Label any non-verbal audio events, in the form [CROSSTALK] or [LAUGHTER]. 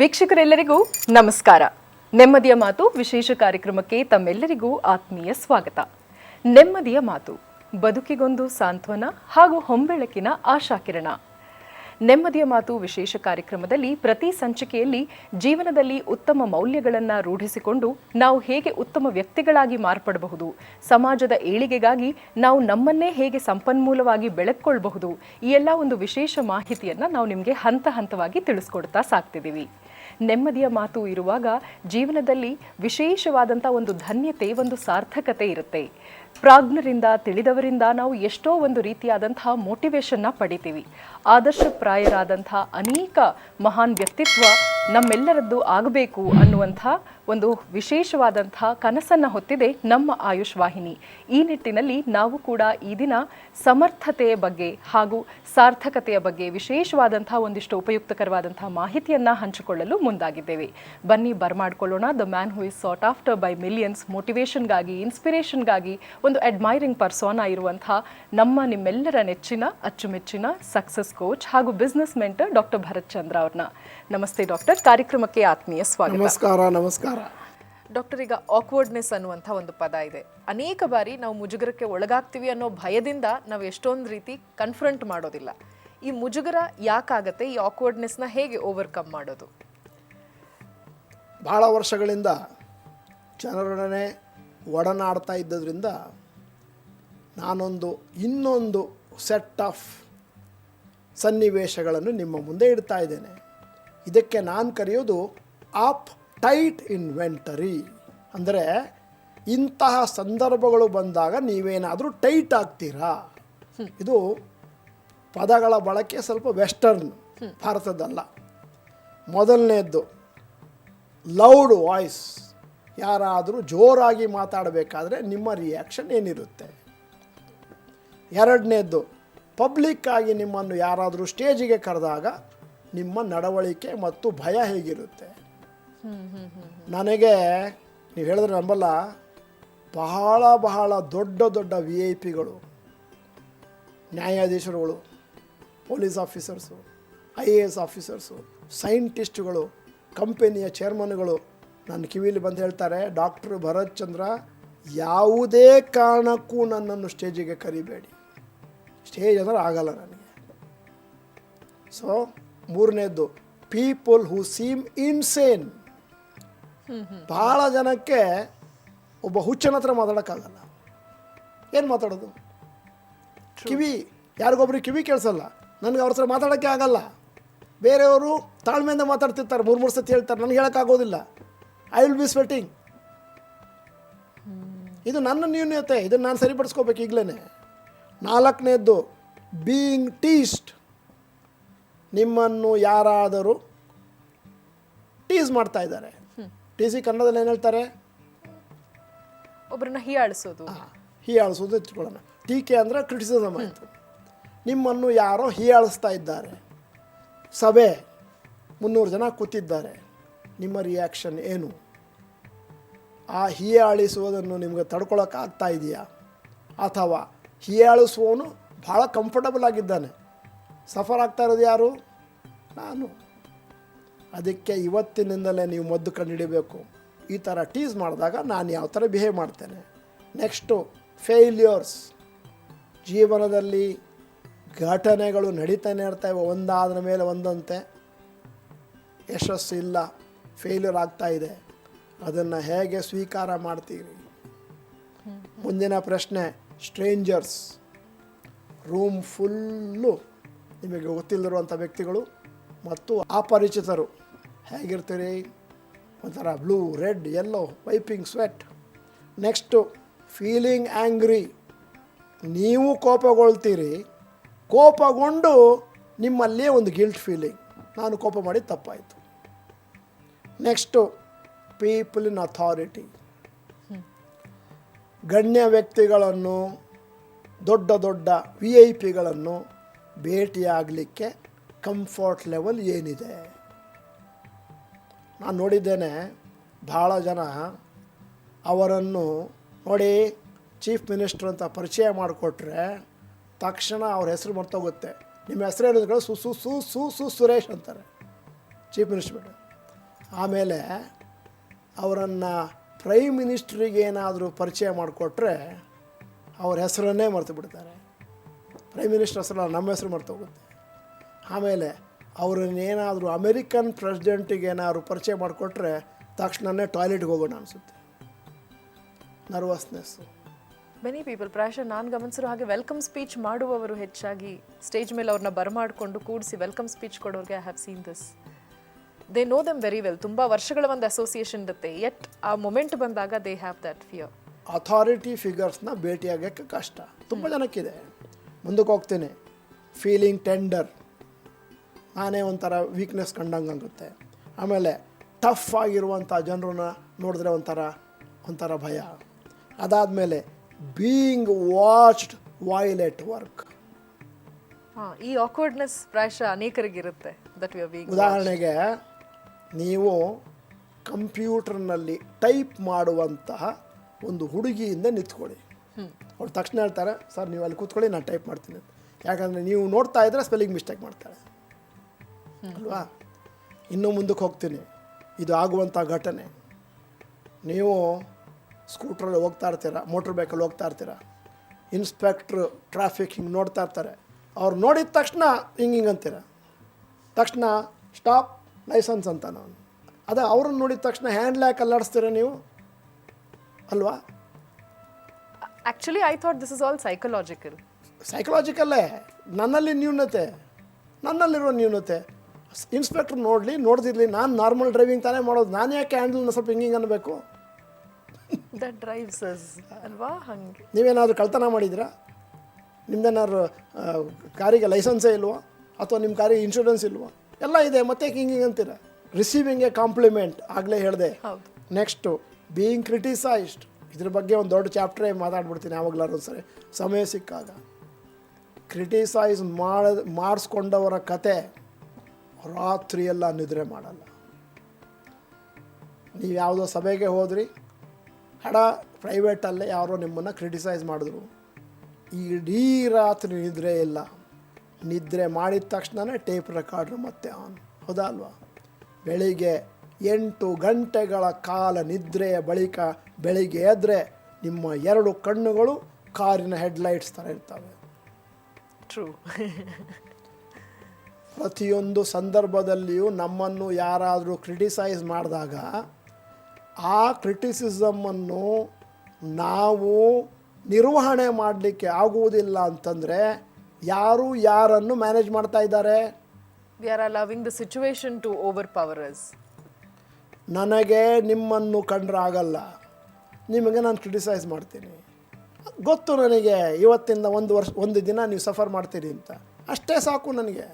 ವೀಕ್ಷಕರೆಲ್ಲರಿಗೂ ನಮಸ್ಕಾರ. ನೆಮ್ಮದಿಯ ಮಾತು ವಿಶೇಷ ಕಾರ್ಯಕ್ರಮಕ್ಕೆ ತಮ್ಮೆಲ್ಲರಿಗೂ ಆತ್ಮೀಯ ಸ್ವಾಗತ. ನೆಮ್ಮದಿಯ ಮಾತು, ಬದುಕಿಗೊಂದು ಸಾಂತ್ವನ ಹಾಗೂ ಹೊಂಬೆಳಕಿನ ಆಶಾಕಿರಣ. ನೆಮ್ಮದಿಯ ಮಾತು ವಿಶೇಷ ಕಾರ್ಯಕ್ರಮದಲ್ಲಿ ಪ್ರತಿ ಸಂಚಿಕೆಯಲ್ಲಿ ಜೀವನದಲ್ಲಿ ಉತ್ತಮ ಮೌಲ್ಯಗಳನ್ನು ರೂಢಿಸಿಕೊಂಡು ನಾವು ಹೇಗೆ ಉತ್ತಮ ವ್ಯಕ್ತಿಗಳಾಗಿ ಮಾರ್ಪಡಬಹುದು, ಸಮಾಜದ ಏಳಿಗೆಗಾಗಿ ನಾವು ನಮ್ಮನ್ನೇ ಹೇಗೆ ಸಂಪನ್ಮೂಲವಾಗಿ ಬೆಳೆದುಕೊಳ್ಬಹುದು, ಈ ಎಲ್ಲ ಒಂದು ವಿಶೇಷ ಮಾಹಿತಿಯನ್ನು ನಾವು ನಿಮಗೆ ಹಂತ ಹಂತವಾಗಿ ತಿಳಿಸ್ಕೊಡ್ತಾ ಸಾಕ್ತಿದ್ದೀವಿ ನೆಮ್ಮದಿಯ ಮಾತು ಇರುವಾಗ ಜೀವನದಲ್ಲಿ ವಿಶೇಷವಾದಂಥ ಒಂದು ಧನ್ಯತೆ, ಒಂದು ಸಾರ್ಥಕತೆ ಇರುತ್ತೆ. ಪ್ರಾಜ್ಞರಿಂದ ತಿಳಿದವರಿಂದ ನಾವು ಎಷ್ಟೋ ಒಂದು ರೀತಿಯಾದಂತಹ ಮೋಟಿವೇಶನ್ನ ಪಡಿತೀವಿ. ಆದರ್ಶಪ್ರಾಯರಾದಂಥ ಅನೇಕ ಮಹಾನ್ ವ್ಯಕ್ತಿತ್ವ ನಮ್ಮೆಲ್ಲರದ್ದು ಆಗಬೇಕು ಅನ್ನುವಂಥ ಒಂದು ವಿಶೇಷವಾದಂಥ ಕನಸನ್ನು ಹೊತ್ತಿದೆ ನಮ್ಮ ಆಯುಷ್ ವಾಹಿನಿ. ಈ ನಿಟ್ಟಿನಲ್ಲಿ ನಾವು ಕೂಡ ಈ ದಿನ ಸಮರ್ಥತೆಯ ಬಗ್ಗೆ ಹಾಗೂ ಸಾರ್ಥಕತೆಯ ಬಗ್ಗೆ ವಿಶೇಷವಾದಂಥ ಒಂದಿಷ್ಟು ಉಪಯುಕ್ತಕರವಾದಂಥ ಮಾಹಿತಿಯನ್ನು ಹಂಚಿಕೊಳ್ಳಲು ಮುಂದಾಗಿದ್ದೇವೆ. ಬನ್ನಿ ಬರ್ಮಾಡ್ಕೊಳ್ಳೋಣ the man who is sought after by millions ಮೋಟಿವೇಶನ್ಗಾಗಿ ಇನ್ಸ್ಪಿರೇಷನ್ಗಾಗಿ ಒಂದು ಅಡ್ಮೈರಿಂಗ್ ಪರ್ಸೋನಾ ಇರುವಂಥ ನಮ್ಮ ನಿಮ್ಮೆಲ್ಲರ ನೆಚ್ಚಿನ, ಅಚ್ಚುಮೆಚ್ಚಿನ, ಸಕ್ಸಸ್ ಕೋಚ್ ಹಾಗೂ business mentor doctor Bharath Chandra ಅವ್ರನ್ನ. ನಮಸ್ತೆ ಡಾಕ್ಟರ್ ಕಾರ್ಯಕ್ರಮಕ್ಕೆ ಆತ್ಮೀಯ ಸ್ವಾಗತ. ನಮಸ್ಕಾರ ನಮಸ್ಕಾರ. ಡಾಕ್ಟರ್ ಈಗ ಆಕ್ವರ್ಡ್ನೆಸ್ ಅನ್ನುವಂಥ ಒಂದು ಪದ ಇದೆ. ಅನೇಕ ಬಾರಿ ನಾವು ಮುಜುಗರಕ್ಕೆ ಒಳಗಾಗ್ತೀವಿ ಅನ್ನೋ ಭಯದಿಂದ ನಾವು ಎಷ್ಟೊಂದು ರೀತಿ ಕನ್ಫ್ರಂಟ್ ಮಾಡೋದಿಲ್ಲ. ಈ ಮುಜುಗರ ಯಾಕಾಗತ್ತೆ? ಈ ಆಕ್ವರ್ಡ್ನೆಸ್ನ ಹೇಗೆ ಓವರ್ಕಮ್ ಮಾಡೋದು? ಭಾಳ ವರ್ಷಗಳಿಂದ ಜನರೊಡನೆ ಒಡನಾಡ್ತಾ ಇದ್ದದ್ರಿಂದ ನಾನೊಂದು ಇನ್ನೊಂದು ಸೆಟ್ ಆಫ್ ಸನ್ನಿವೇಶಗಳನ್ನು ನಿಮ್ಮ ಮುಂದೆ ಇಡ್ತಾ ಇದ್ದೇನೆ. ಇದಕ್ಕೆ ನಾನು ಕರೆಯೋದು ಆಪ್ ಟೈಟ್ ಇನ್ವೆಂಟರಿ. ಅಂದರೆ ಇಂತಹ ಸಂದರ್ಭಗಳು ಬಂದಾಗ ನೀವೇನಾದರೂ ಟೈಟ್ ಆಗ್ತೀರಾ? ಇದು ಪದಗಳ ಬಳಕೆ ಸ್ವಲ್ಪ ವೆಸ್ಟರ್ನ್ ಭಾರತದಲ್ಲ. ಮೊದಲನೇದ್ದು, ಲೌಡ್ ವಾಯ್ಸ್. ಯಾರಾದರೂ ಜೋರಾಗಿ ಮಾತಾಡಬೇಕಾದ್ರೆ ನಿಮ್ಮ ರಿಯಾಕ್ಷನ್ ಏನಿರುತ್ತೆ? ಎರಡನೇದ್ದು ಪಬ್ಲಿಕ್ ಆಗಿ ನಿಮ್ಮನ್ನು ಯಾರಾದರೂ ಸ್ಟೇಜಿಗೆ ಕರೆದಾಗ ನಿಮ್ಮ ನಡವಳಿಕೆ ಮತ್ತು ಭಯ ಹೇಗಿರುತ್ತೆ? ನನಗೆ ನೀವು ಹೇಳಿದ್ರೆ ನಂಬಲ್ಲ, ಬಹಳ ಬಹಳ ದೊಡ್ಡ ದೊಡ್ಡ ವಿ ಐ ಪಿಗಳು ನ್ಯಾಯಾಧೀಶರುಗಳು police officers I A S officers ಸೈಂಟಿಸ್ಟ್ಗಳು ಕಂಪನಿಯ ಚೇರ್ಮನ್ಗಳು ನನ್ನ ಕಿವಿಲಿ ಬಂದು ಹೇಳ್ತಾರೆ ಡಾಕ್ಟರ್ ಭರತ್ ಚಂದ್ರ ಯಾವುದೇ ಕಾರಣಕ್ಕೂ ನನ್ನನ್ನು ಸ್ಟೇಜಿಗೆ ಕರಿಬೇಡಿ. ಸ್ಟೇಜ್ ಅಂದ್ರೆ ಆಗಲ್ಲ ನನಗೆ. ಸೊ ಮೂರನೇದ್ದು ಪೀಪಲ್ ಹೂ ಸೀಮ್ ಇನ್ಸೇನ್ ಭಾಳ ಜನಕ್ಕೆ ಒಬ್ಬ ಹುಚ್ಚನ ಹತ್ರ ಮಾತಾಡೋಕ್ಕಾಗಲ್ಲ. ಏನು ಮಾತಾಡೋದು? ಕಿವಿ ಯಾರಿಗೊಬ್ರಿಗೆ ಕಿವಿ ಕೇಳಿಸಲ್ಲ. ನನಗೆ ಅವ್ರ ಹತ್ರ ಮಾತಾಡೋಕ್ಕೆ ಆಗಲ್ಲ. ಬೇರೆಯವರು ತಾಳ್ಮೆಯಿಂದ ಮಾತಾಡ್ತಿರ್ತಾರೆ ಮೂರು ಮೂರು ಸತಿ ಹೇಳ್ತಾರೆ ನನಗೆ ಹೇಳೋಕ್ಕಾಗೋದಿಲ್ಲ. ಐ ವಿಲ್ ಬಿ ಸ್ವೆಟಿಂಗ್ ಇದು ನನ್ನ ನ್ಯೂನ್ಯತೆ ಇದನ್ನು ನಾನು ಸರಿಪಡಿಸ್ಕೋಬೇಕು ಈಗಲೇ ನಾಲ್ಕನೇದ್ದು ಬೀಯಿಂಗ್ ಟೀಸ್ಟ್ ನಿಮ್ಮನ್ನು ಯಾರಾದರೂ ಟೀಸ್ ಮಾಡ್ತಾ ಇದ್ದಾರೆ. ಟೀಸಿ ಕನ್ನಡದಲ್ಲಿ ಏನು ಹೇಳ್ತಾರೆ? ಒಬ್ಬರನ್ನ ಹೀಯಾಳಿಸೋದು. ಹೀಯಾಳಿಸೋದು ಇಟ್ಕೊಳ್ಳೋಣ ಟೀಕೆ ಅಂದರೆ ಕ್ರಿಟಿಸಿಸಮ್ ಆಯಿತು. ನಿಮ್ಮನ್ನು ಯಾರೋ ಹೀಯಾಳಿಸ್ತಾ ಇದ್ದಾರೆ. ಸಭೆ ಮುನ್ನೂರು ಜನ ಕೂತಿದ್ದಾರೆ. ನಿಮ್ಮ ರಿಯಾಕ್ಷನ್ ಏನು? ಆ ಹೀಯಾಳಿಸುವುದನ್ನು ನಿಮಗೆ ತಡ್ಕೊಳಕ್ಕೆ ಆಗ್ತಾ ಇದೆಯಾ? ಅಥವಾ ಹೀಯಾಳಿಸುವವನು ಭಾಳ ಕಂಫರ್ಟಬಲ್ ಆಗಿದ್ದಾನೆ. ಸಫರ್ ಆಗ್ತಾ ಇರೋದು ಯಾರು? ನಾನು. ಅದಕ್ಕೆ ಇವತ್ತಿನಿಂದಲೇ ನೀವು ಮದ್ದು ಕಂಡುಹಿಡಿಬೇಕು. ಈ ಥರ ಟೀಸ್ ಮಾಡಿದಾಗ ನಾನು ಯಾವ ಥರ ಬಿಹೇವ್ ಮಾಡ್ತೇನೆ. ನೆಕ್ಸ್ಟು ಫೇಲ್ಯೂರ್ಸ್ ಜೀವನದಲ್ಲಿ ಘಟನೆಗಳು ನಡೀತಾನೆ ಇರ್ತವೆ ಒಂದಾದ ಮೇಲೆ ಒಂದಂತೆ. ಯಶಸ್ಸು ಇಲ್ಲ. ಫೇಲ್ಯೂರ್ ಆಗ್ತಾ ಇದೆ. ಅದನ್ನು ಹೇಗೆ ಸ್ವೀಕಾರ ಮಾಡ್ತೀರಿ? ಮುಂದಿನ ಪ್ರಶ್ನೆ. ಸ್ಟ್ರೇಂಜರ್ಸ್. ರೂಮ್ ಫುಲ್ಲು ನಿಮಗೆ ಗೊತ್ತಿಲ್ಲದಿರುವಂಥ ವ್ಯಕ್ತಿಗಳು ಮತ್ತು ಅಪರಿಚಿತರು. ಹೇಗಿರ್ತೀರಿ? ಒಂಥರ blue, red yellow wiping sweat. Next, feeling angry ನೀವು ಕೋಪಗೊಳ್ತೀರಿ. ಕೋಪಗೊಂಡು ನಿಮ್ಮಲ್ಲೇ ಒಂದು ಗಿಲ್ಟ್ ಫೀಲಿಂಗ್. ನಾನು ಕೋಪ ಮಾಡಿ ತಪ್ಪಾಯಿತು. Next people in authority. ಗಣ್ಯ ವ್ಯಕ್ತಿಗಳನ್ನು, ದೊಡ್ಡ ದೊಡ್ಡ ವಿ ಐ ಪಿಗಳನ್ನು ಭೇಟಿಯಾಗಲಿಕ್ಕೆ ಕಂಫರ್ಟ್ ಲೆವೆಲ್ ಏನಿದೆ? ನಾನು ನೋಡಿದ್ದೇನೆ ಭಾಳ ಜನ ಅವರನ್ನು ನೋಡಿ ಚೀಫ್ ಮಿನಿಸ್ಟರ್ ಅಂತ ಪರಿಚಯ ಮಾಡಿಕೊಟ್ರೆ ತಕ್ಷಣ ಅವ್ರ ಹೆಸರು ಮರ್ತೋಗುತ್ತೆ. ನಿಮ್ಮ ಹೆಸರು ಹೇಳಿದ್ರೆ ಸು ಸು ಸು ಸು ಸು, ಸುರೇಶ್ ಅಂತಾರೆ ಚೀಫ್ ಮಿನಿಸ್ಟರ್ ಆಮೇಲೆ ಅವರನ್ನು ಪ್ರೈಮ್ ಮಿನಿಸ್ಟ್ರಿಗೆ ಏನಾದರೂ ಪರಿಚಯ ಮಾಡಿಕೊಟ್ರೆ ಅವ್ರ ಹೆಸರನ್ನೇ ಮರೆತು ಬಿಡ್ತಾರೆ. ಪ್ರೈಮ್ ಮಿನಿಸ್ಟರ್ ಹೆಸರು ನಮ್ಮ ಹೆಸರು ಮರೆತು ಹೋಗುತ್ತೆ. ಆಮೇಲೆ ಅವ್ರನ್ನೇನಾದರೂ ಅಮೇರಿಕನ್ ಪ್ರೆಸಿಡೆಂಟಿಗೆ ಏನಾದ್ರು ಪರಿಚಯ ಮಾಡಿಕೊಟ್ರೆ ತಕ್ಷಣವೇ ಟಾಯ್ಲೆಟ್ಗೆ ಹೋಗೋಣ ಅನಿಸುತ್ತೆ. ನರ್ವಸ್ನೆಸ್ಸು ಮೆನಿ ಪೀಪಲ್ ಪ್ರಾಯಶಃ ನಾನು ಗಮನಿಸಿರೋ ಹಾಗೆ ವೆಲ್ಕಮ್ ಸ್ಪೀಚ್ ಮಾಡುವವರು ಹೆಚ್ಚಾಗಿ ಸ್ಟೇಜ್ ಮೇಲೆ ಅವ್ರನ್ನ ಬರಮಾಡಿಕೊಂಡು ಕೂಡಿಸಿ welcome speech ಕೊಡೋರಿಗೆ I have seen this they know them very well ತುಂಬ ವರ್ಷಗಳ ಒಂದು ಅಸೋಸಿಯೇಷನ್ ಇರುತ್ತೆ. ಎಟ್ ಆ ಮೊಮೆಂಟ್ ಬಂದಾಗ they have that fear authority ಫಿಗರ್ಸ್ನ ಭೇಟಿಯಾಗೋಕ್ಕೆ ಕಷ್ಟ. ತುಂಬ ಜನಕ್ಕಿದೆ. ಮುಂದಕ್ಕೆ ಹೋಗ್ತೀನಿ. ಫೀಲಿಂಗ್ ಟೆಂಡರ್ ನಾನೇ ಒಂಥರ ವೀಕ್ನೆಸ್ ಕಂಡಂಗೆ ಆಗುತ್ತೆ. ಆಮೇಲೆ ಟಫ್ ಆಗಿರುವಂಥ ಜನರನ್ನ ನೋಡಿದ್ರೆ ಒಂಥರ ಒಂಥರ ಭಯ. ಅದಾದಮೇಲೆ being watched while at work ಈ ಆಕ್ವರ್ಡ್ನೆಸ್ ಪ್ರಾಯಶಃ ಅನೇಕರಿಗಿರುತ್ತೆ ದಟ್ ವಿ ಆರ್ ಬೀಯಿಂಗ್ ಉದಾಹರಣೆಗೆ ನೀವು ಕಂಪ್ಯೂಟರ್ನಲ್ಲಿ ಟೈಪ್ ಮಾಡುವಂತಹ ಒಂದು ಹುಡುಗಿಯಿಂದ ನಿಂತ್ಕೊಳ್ಳಿ. ಅವ್ರು ತಕ್ಷಣ ಹೇಳ್ತಾರೆ, ಸರ್ ನೀವು ಅಲ್ಲಿ ಕೂತ್ಕೊಳ್ಳಿ, ನಾನು ಟೈಪ್ ಮಾಡ್ತೀನಿ. ಯಾಕಂದರೆ ನೀವು ನೋಡ್ತಾ ಇದ್ರೆ ಸ್ಪೆಲ್ಲಿಂಗ್ ಮಿಸ್ಟೇಕ್ ಮಾಡ್ತಾಳೆ ಅಲ್ವಾ? ಇನ್ನೂ ಮುಂದಕ್ಕೆ ಹೋಗ್ತೀನಿ. ಇದು ಆಗುವಂಥ ಘಟನೆ. ನೀವು ಸ್ಕೂಟ್ರಲ್ಲಿ ಹೋಗ್ತಾ ಇರ್ತೀರ, ಮೋಟ್ರ್ ಬೈಕಲ್ಲಿ ಹೋಗ್ತಾ ಇರ್ತೀರ, ಇನ್ಸ್ಪೆಕ್ಟ್ರು ಟ್ರಾಫಿಕ್ ಹಿಂಗೆ ನೋಡ್ತಾ ಇರ್ತಾರೆ, ಅವ್ರು ನೋಡಿದ ತಕ್ಷಣ ಹಿಂಗೆ ಹಿಂಗೆ ಅಂತೀರ? ತಕ್ಷಣ ಸ್ಟಾಪ್ ಲೈಸೆನ್ಸ್ ಅಂತ ನಾನು. ಅದೇ ಅವ್ರನ್ನ ನೋಡಿದ ತಕ್ಷಣ ಹ್ಯಾಂಡ್ ಲ್ಯಾಕ್ ಅಲ್ಲಾಡಿಸ್ತೀರ ನೀವು? ಅಲ್ವಾ? Actually I thought this is all psychological ಸೈಕಲಾಜಿಕಲ್ಲೇ ನನ್ನಲ್ಲಿ ನ್ಯೂನತೆ. ನನ್ನಲ್ಲಿರೋ ನ್ಯೂನತೆ. ಇನ್ಸ್ಪೆಕ್ಟ್ರ್ ನೋಡಲಿ ನೋಡ್ದಿರಲಿ. ನಾನು ನಾರ್ಮಲ್ ಡ್ರೈವಿಂಗ್ ತಾನೇ ಮಾಡೋದು. ನಾನು ಯಾಕೆ ಹ್ಯಾಂಡಲ್ನ ಸ್ವಲ್ಪ ಹಿಂಗಿಂಗ್ ಅನ್ನಬೇಕು ದಟ್ ಡ್ರೈವ್ಸ್ ಅಲ್ವಾ? ಹಾಗೆ. ನೀವೇನಾದರೂ ಕಳ್ತನ ಮಾಡಿದ್ದೀರಾ ನಿಮ್ದೇನಾದ್ರು ಕಾರಿಗೆ ಲೈಸೆನ್ಸೇ ಇಲ್ವೋ? ಅಥವಾ ನಿಮ್ಮ ಕಾರಿಗೆ ಇನ್ಶೂರೆನ್ಸ್ ಇಲ್ವಾ? ಎಲ್ಲ ಇದೆ ಮತ್ತೆ ಹಿಂಗೆ ಹಿಂಗೆ ಅಂತೀರ. ರಿಸೀವಿಂಗ್ ಎ ಕಾಂಪ್ಲಿಮೆಂಟ್ ಆಗಲೇ ಹೇಳಿದೆ. ನೆಕ್ಸ್ಟು ಬೀಯಿಂಗ್ ಕ್ರಿಟಿಸೈಸ್ಡ್ ಇದ್ರ ಬಗ್ಗೆ ಒಂದು ದೊಡ್ಡ ಚಾಪ್ಟ್ರೇ ಮಾತಾಡ್ಬಿಡ್ತೀನಿ ಯಾವಾಗಲಾರು ಸರಿ. ಸಮಯ ಸಿಕ್ಕಾಗ. ಕ್ರಿಟಿಸೈಸ್ ಮಾಡ ಮಾಡಿಸ್ಕೊಂಡವರ ಕತೆ ರಾತ್ರಿಯೆಲ್ಲ ನಿದ್ರೆ ಮಾಡಲ್ಲ. ನೀವು ಯಾವುದೋ ಸಭೆಗೆ ಹೋದ್ರಿ ಹಡ ಪ್ರೈವೇಟಲ್ಲೇ ಯಾರೋ ನಿಮ್ಮನ್ನು ಕ್ರಿಟಿಸೈಸ್ ಮಾಡಿದ್ರು. ಇಡೀ ರಾತ್ರಿ ನಿದ್ರೆ ಇಲ್ಲ. ನಿದ್ರೆ ಮಾಡಿದ ತಕ್ಷಣನೇ ಟೇಪ್ ರೆಕಾರ್ಡ್ರ್ ಮತ್ತೆ ಆನ್. ಹೌದಾ ಅಲ್ವಾ ಬೆಳಿಗ್ಗೆ ಎಂಟು ಗಂಟೆಗಳ ಕಾಲ ನಿದ್ರೆಯ ಬಳಿಕ ಬೆಳಿಗ್ಗೆ ಎದ್ರೆ ನಿಮ್ಮ ಎರಡು ಕಣ್ಣುಗಳು ಕಾರಿನ ಹೆಡ್ಲೈಟ್ಸ್ ಥರ ಇರ್ತವೆ. ಟ್ರೂ [LAUGHS] ಪ್ರತಿಯೊಂದು ಸಂದರ್ಭದಲ್ಲಿಯೂ ನಮ್ಮನ್ನು ಯಾರಾದರೂ ಕ್ರಿಟಿಸೈಸ್ ಮಾಡಿದಾಗ ಆ ಕ್ರಿಟಿಸಿಸಮನ್ನು ನಾವು ನಿರ್ವಹಣೆ ಮಾಡಲಿಕ್ಕೆ ಆಗುವುದಿಲ್ಲ ಅಂತಂದರೆ ಯಾರು ಯಾರನ್ನು ಮ್ಯಾನೇಜ್ ಮಾಡ್ತಾ ಇದ್ದಾರೆ? We are allowing the situation to overpower us ನನಗೆ ನಿಮ್ಮನ್ನು ಕಂಡ್ರೆ ಆಗಲ್ಲ ನಿಮಗೆ ನಾನು ಕ್ರಿಟಿಸೈಸ್ ಮಾಡ್ತೀನಿ. ಗೊತ್ತು ನನಗೆ ಇವತ್ತಿಂದ ಒಂದು ವರ್ಷ ಒಂದು ದಿನ ನೀವು ಸಫರ್ ಮಾಡ್ತೀರಿ ಅಂತ. ಅಷ್ಟೇ ಸಾಕು ನನಗೆ.